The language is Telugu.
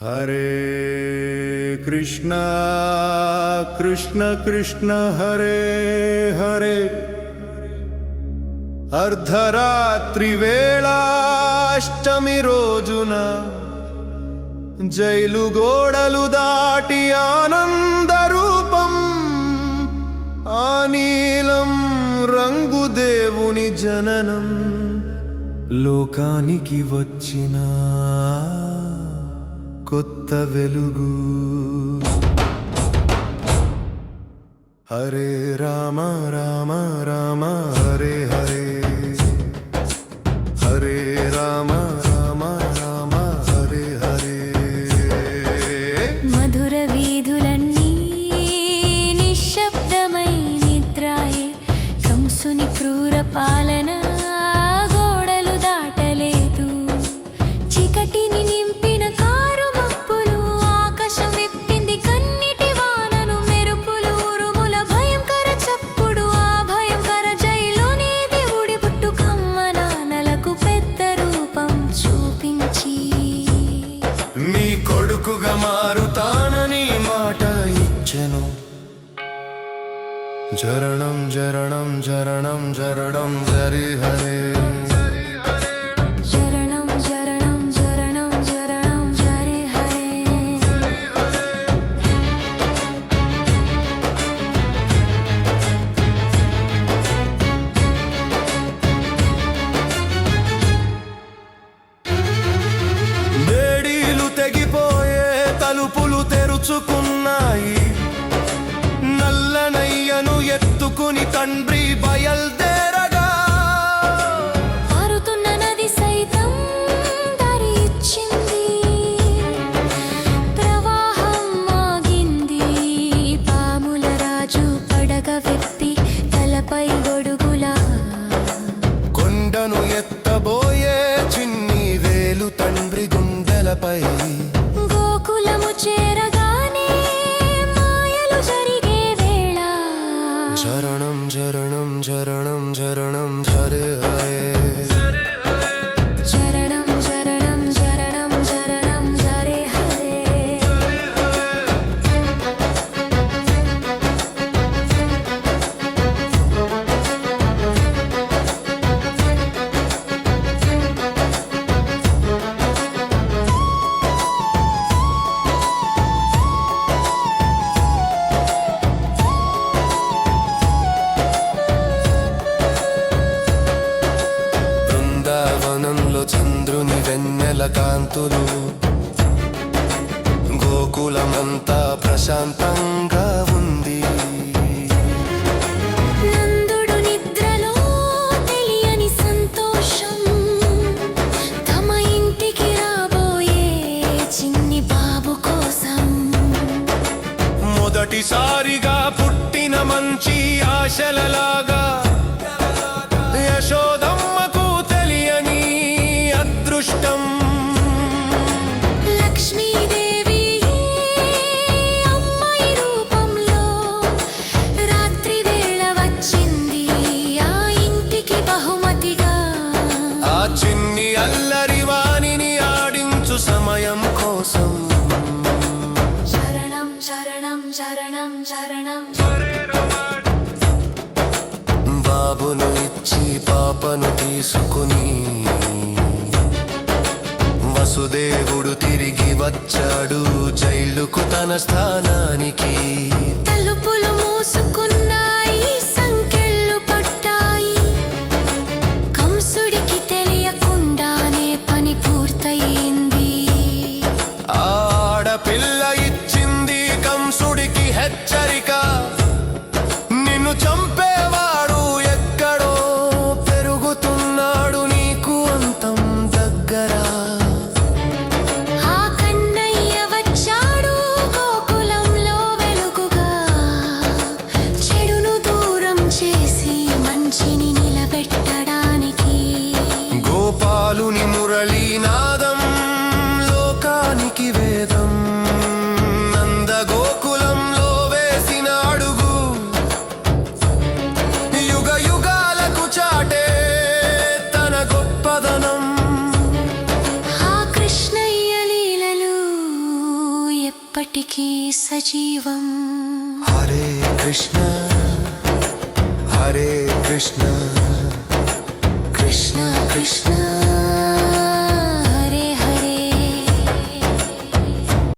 हरे कृष्ण कृष्ण कृष्ण हरे हरे అర్ధరాత్రి వేళాష్టమి రోజున జైలు గోడలు దాటి ఆనంద రూపం ఆ నీలం రంగు దేవుని జననం లోకానికి వచ్చిన కొత్త వెలుగు. హరే రామ రామ రామ హరే హరే. హరే రామ రామ రామ హరే హరే. మధుర వీధులన్నీ నిశ్శబ్దమై నిద్రాయే. కంసుని క్రూర పాలన జరణం జరణం జరణం జరణం జరి హరే. శరణం శరణం శరణం హరే. తెగిపోయే తలుపులు తెరుచుకున్నాయి. వెన్నెల కాంతులు. గోకులమంతా ప్రశాంతంగా ఉంది. నందుడు నిద్రలో తెలియని సంతోషం. తమ ఇంటికి రాబోయే చిన్ని బాబు కోసం. మొదటిసారిగా పుట్టిన మంచి ఆశలలాగా శరణం శరణం శరణం శరణం బాబును ఇచ్చి పాపను తీసుకుని వసుదేవుడు తిరిగి వచ్చాడు జైలుకు తన స్థానానికి. తలుపులు మూసుకున్నాయి ఎప్పటికీ సజీవం. హరే కృష్ణ హరే కృష్ణ. కృష్ణ కృష్ణ.